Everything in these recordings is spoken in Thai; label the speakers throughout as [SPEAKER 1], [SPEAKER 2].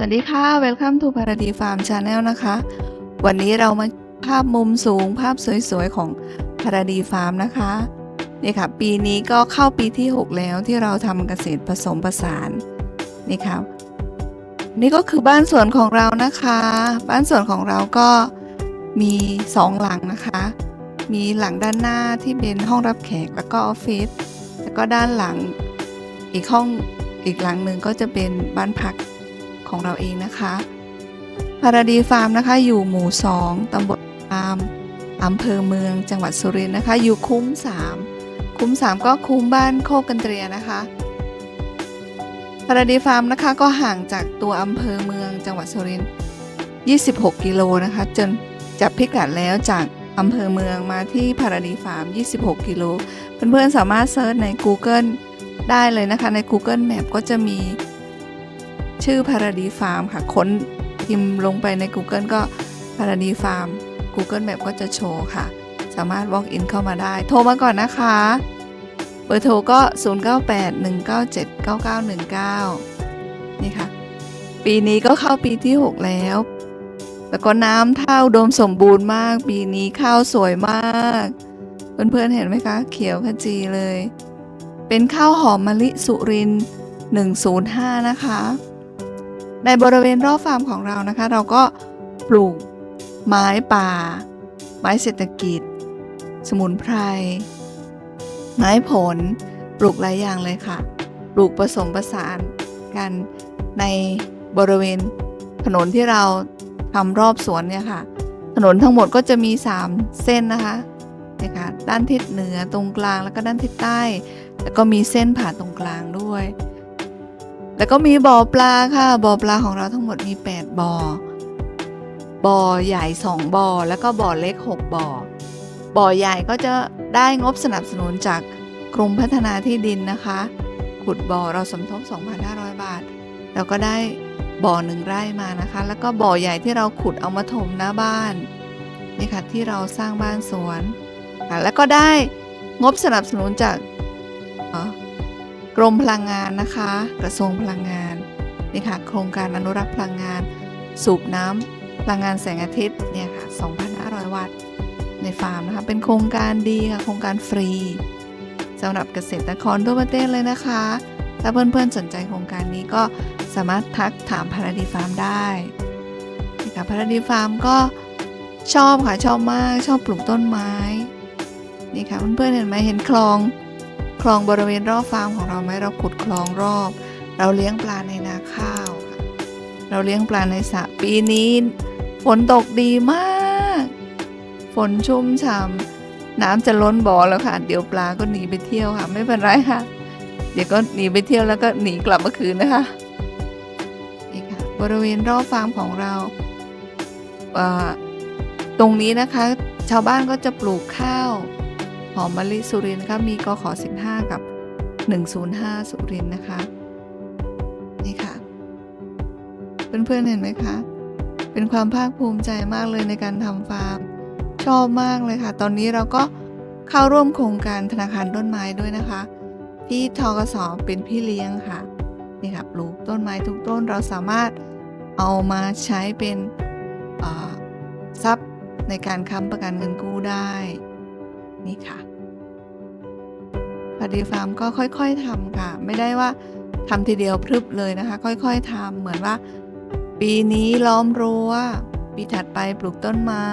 [SPEAKER 1] สวัสดีค่ะ Welcome to Paradise Farm Channel นะคะ วันนี้เรามาภาพมุมสูงภาพสวยๆ ของ Paradise Farm นะคะนี่ค่ะ ปีนี้ก็เข้าปีที่ 6 แล้วที่เราทำเกษตรผสมผสานนี่ค่ะนี่ก็คือบ้านสวนของเรานะคะ บ้านสวนของเราก็มีสองหลังนะคะ มีหลังด้านหน้าที่เป็นห้องรับแขกแล้วก็ออฟฟิศแล้วก็ด้านหลังอีกห้องอีกหลังหนึ่งก็จะเป็นบ้านพัก ของเราเองนะคะพาราดีฟาร์มนะคะ อยู่หมู่ 2ตำบลฟาร์มอำเภอเมืองจังหวัดสุรินทร์นะคะ อยู่คุ้ม 3 คุ้ม 3 ก็คุ้มบ้านโคกกันเตรียนะคะพาราดีฟาร์มนะคะก็ห่างจากตัวอำเภอเมืองจังหวัดสุรินทร์26 กิโลนะคะ จนจับพิกัดแล้วจากอำเภอเมืองมาที่พาราดีฟาร์ม 26 กิโล เพื่อนๆสามารถเซิร์ชใน Google ได้เลยนะคะใน Google Map ก็จะมี ชื่อ Paradise Farm ค่ะ ค้นพิมพ์ลงไปใน Google ก็ Paradise Farm Google Map ก็จะโชว์ค่ะ สามารถ walk in เข้ามาได้ โทรมาก่อนนะคะ เบอร์โทรก็ 0981979919 นี่ค่ะ ปีนี้ก็เข้าปีที่ 6 แล้ว แล้วก็น้ำเท่าอุดมสมบูรณ์มาก ปีนี้ข้าวสวยมาก เพื่อนๆเห็นไหมคะ เขียวขจีเลย เป็นข้าวหอมมะลิสุรินทร์105 นะคะ ในบริเวณรอบฟาร์มของเรานะคะ เราก็ปลูกไม้ป่า ไม้เศรษฐกิจ สมุนไพร ไม้ผล ปลูกหลายอย่างเลยค่ะ ปลูกผสมผสานกันในบริเวณถนนที่เราทำรอบสวนเนี่ยค่ะ ถนนทั้งหมดก็จะมี 3 เส้นนะคะเนี่ยค่ะด้านทิศเหนือตรงกลางแล้วก็ด้านทิศใต้ แล้วก็มีเส้นผ่าตรงกลางด้วย แล้วก็มีบ่อปลาค่ะบ่อปลาของเราทั้งหมดมี 8บ่อบ่อใหญ่ 2บ่อแล้วก็บ่อเล็ก 6บ่อบ่อใหญ่ก็จะได้งบสนับสนุนจากกรมพัฒนาที่ดินนะคะ ขุดบ่อเราสมทบ 2,500 บาท เราก็ได้บ่อหนึ่งไร่มานะคะ แล้วก็บ่อใหญ่ที่เราขุดเอามาถมหน้าบ้านนี่ค่ะที่เราสร้างบ้านสวนค่ะแล้วก็ได้งบสนับสนุนจาก กรมพลังงานนะคะ กระทรวงพลังงานนี่ค่ะโครงการอนุรักษ์พลังงาน สูบน้ำพลังงานแสงอาทิตย์เนี่ยค่ะ 2,500 วัตต์ในฟาร์มนะคะ เป็นโครงการดีค่ะ โครงการฟรีสำหรับเกษตรกรทั่วประเทศเลยนะคะ ถ้าเพื่อนๆสนใจโครงการนี้ก็สามารถทักถามพาราดีฟาร์มได้นี่ค่ะพาราดีฟาร์มก็ชอบค่ะ ชอบมาก ชอบปลูกต้นไม้ นี่ค่ะเพื่อนๆเห็นไหมเห็นคลอง คลองบริเวณรอบฟาร์มของเราไหมเราขุดคลองรอบ เราเลี้ยงปลาในนาข้าวค่ะเราเลี้ยงปลาในสระปีนี้ฝนตกดีมาก ฝนชุ่มฉ่ำน้ำจะล้นบ่อแล้วค่ะ เดี๋ยวปลาก็หนีไปเที่ยวค่ะ ไม่เป็นไรค่ะ เดี๋ยวก็หนีไปเที่ยวแล้วก็หนีกลับมาคืนนะคะนี่ค่ะบริเวณรอบฟาร์มของเราตรงนี้นะคะ ชาวบ้านก็จะปลูกข้าว อมมะลิสุรินทร์นะคะมีกขอ15 กับ 105 สุรินทร์นะคะ นี่ค่ะ เพื่อนๆเห็นไหมคะ เป็นความภาคภูมิใจมากเลยในการทำฟาร์ม ชอบมากเลยค่ะ ตอนนี้เราก็เข้าร่วมโครงการธนาคารต้นไม้ด้วยนะคะ ที่ทกสเป็นพี่เลี้ยงค่ะนี่ค่ะปลูกต้นไม้ทุกต้นเราสามารถเอามาใช้เป็นทรัพย์ในการค้ำประกันเงินกู้ได้ นี่ค่ะพอดีฟาร์มก็ค่อยๆทำค่ะ ไม่ได้ว่าทำทีเดียวพรึบเลยนะคะ ค่อย ๆทำเหมือนว่า ปีนี้ล้อมรั้ว ปีถัดไปปลูกต้นไม้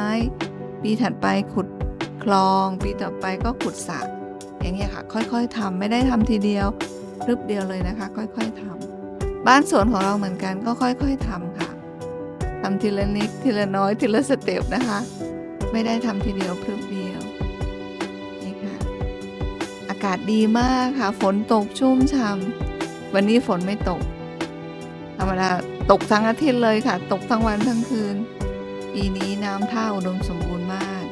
[SPEAKER 1] ปีถัดไปขุดคลอง ปีต่อไปก็ขุดสระอย่างเงี้ยค่ะ ค่อยๆทำไม่ได้ทำทีเดียวพรึบเดียวเลยนะคะ ค่อยๆทำบ้านสวนของเราเหมือนกันก็ค่อย ๆทำค่ะทำทีละนิดทีละน้อยทีละสเต็ปนะคะ ไม่ได้ทำทีเดียวพรึบเดียวากาศดีมากค่ะ ฝนตกชุ่มฉ่ำวันนี้ฝนไม่ตก ธรรมดาตกทั้งอาทิตย์เลยค่ะ ตกทั้งวันทั้งคืน ปีนี้น้ำท่าอุดมสมบูรณ์มาก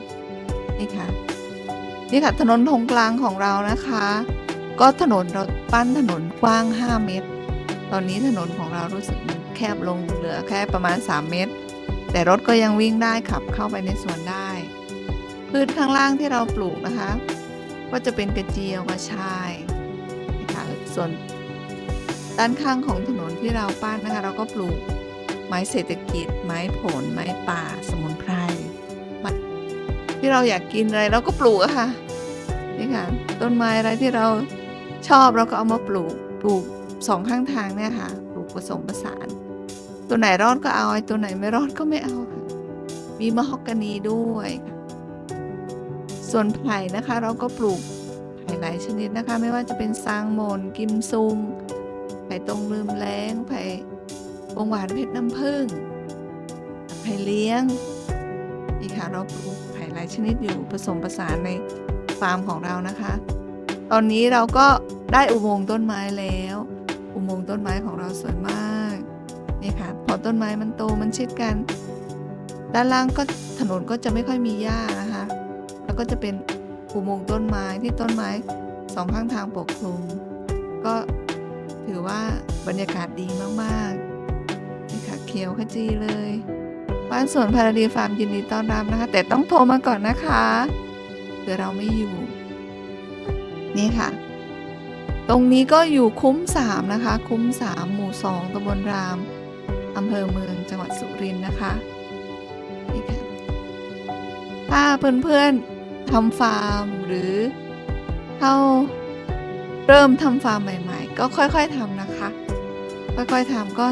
[SPEAKER 1] นี่ค่ะ นี่ค่ะถนนทงกลางของเรานะคะ ก็ถนนเราปั้นถนนกว้าง 5 เมตร ตอนนี้ถนนของเรารู้สึกแคบลงเหลือแค่ประมาณ 3 เมตร แต่รถก็ยังวิ่งได้ขับเข้าไปในสวนได้ พืชข้างล่างที่เราปลูกนะคะ ก็จะเป็นกระเจียวกระชายนะคะส่วนด้านข้างของถนนที่เราปั้นนะคะ เราก็ปลูกไม้เศรษฐกิจ ไม้ผล ไม้ป่า สมุนไพรที่เราอยากกินอะไรเราก็ปลูกอะค่ะนี่ค่ะต้นไม้อะไรที่เราชอบเราก็เอามาปลูกปลูกสองข้างทางเนี่ยค่ะปลูกผสมผสาน ตัวไหนรอดก็เอาไอ้ตัวไหนไม่รอดก็ไม่เอาค่ะมีมะฮอกกานีด้วยค่ะ ส่วนไผ่นะคะเราก็ปลูกไผ่หลายชนิดนะคะ ไม่ว่าจะเป็นซางโมนกิมซุง ไผ่ตรงลืมแรงไผ่วงหวานเพชรน้ำผึ้งไผ่เลี้ยงนี่ค่ะเราปลูกไผ่หลายชนิดอยู่ผสมผสานในฟาร์มของเรานะคะ ตอนนี้เราก็ได้อุโมงค์ต้นไม้แล้ว อุโมงค์ต้นไม้ของเราสวยมากนี่ค่ะพอต้นไม้มันโตมันชิดกัน ด้านล่างก็ถนนก็จะไม่ค่อยมีหญ้านะคะ แล้วก็จะเป็นอุโมงค์ต้นไม้ที่ต้นไม้สองข้างทางปกคลุม ก็ถือว่าบรรยากาศดีมากๆนี่ค่ะเขียวขจีเลย บ้านสวนพาราดีฟาร์มยินดีต้อนรับนะคะ แต่ต้องโทรมาก่อนนะคะเดี๋ยวเราไม่อยู่ นี่ค่ะ ตรงนี้ก็อยู่คุ้มสามนะคะ คุ้มสามหมู่สองตำบลรามอำเภอเมืองจังหวัดสุรินทร์นะคะนี่ค่ะถ้าเพื่อนๆ ทำฟาร์มหรือเข้าเริ่มทำฟาร์มใหม่ ๆ ก็ค่อยๆทำนะคะ ค่อยๆทำก็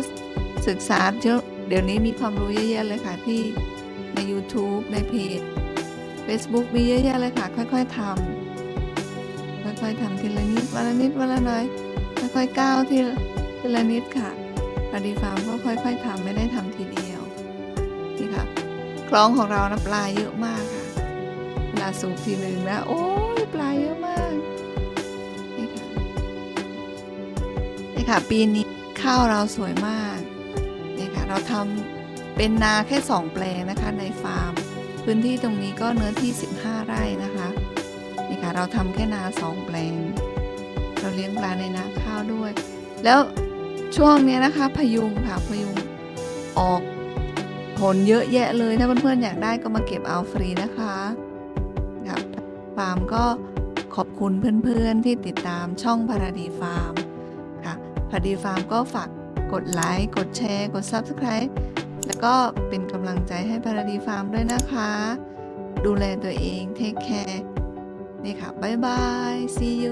[SPEAKER 1] ศึกษาเยอะเดี๋ยวนี้มีความรู้เยอะแยะเลยค่ะที่ใน YouTube ในเพจ Facebook มีเยอะแยะเลยค่ะ ค่อย ๆทำค่อยๆทำทีละนิดวันละนิดวันละน้อยค่อยๆก้าวทีละทีละนิดค่ะปฏิฟาร์มก็ค่อย ๆทำไม่ได้ทำทีเดียวนี่ค่ะคลองของเรานะปลาเยอะมากค่ะ ลาสูบทีหนึ่งนะ โอ้ยปลาเยอะมากนี่ค่ะนี่ค่ะปีนี้ข้าวเราสวยมากนี่ค่ะเราทำเป็นนาแค่สองแปลงนะคะในฟาร์ม พื้นที่ตรงนี้ก็เนื้อที่ 15 ไร่นะคะนี่ค่ะเราทำแค่นาสองแปลง เราเลี้ยงปลาในนาข้าวด้วย แล้วช่วงนี้นะคะพยุงค่ะพยุงออกผลเยอะแยะเลย ถ้าเพื่อนๆอยากได้ก็มาเก็บเอาฟรีนะคะาร์มก็ขอบคุณเพื่อนๆที่ติดตามช่องพาราดีฟาร์มค่ะพาราดีฟาร์มก็ฝากกดไลค์ กดแชร์ กด Subscribe แล้วก็เป็นกำลังใจให้พาราดีฟาร์มด้วยนะคะ ดูแลตัวเองเทคแคร์นี่ค่ะ บ๊ายบาย see you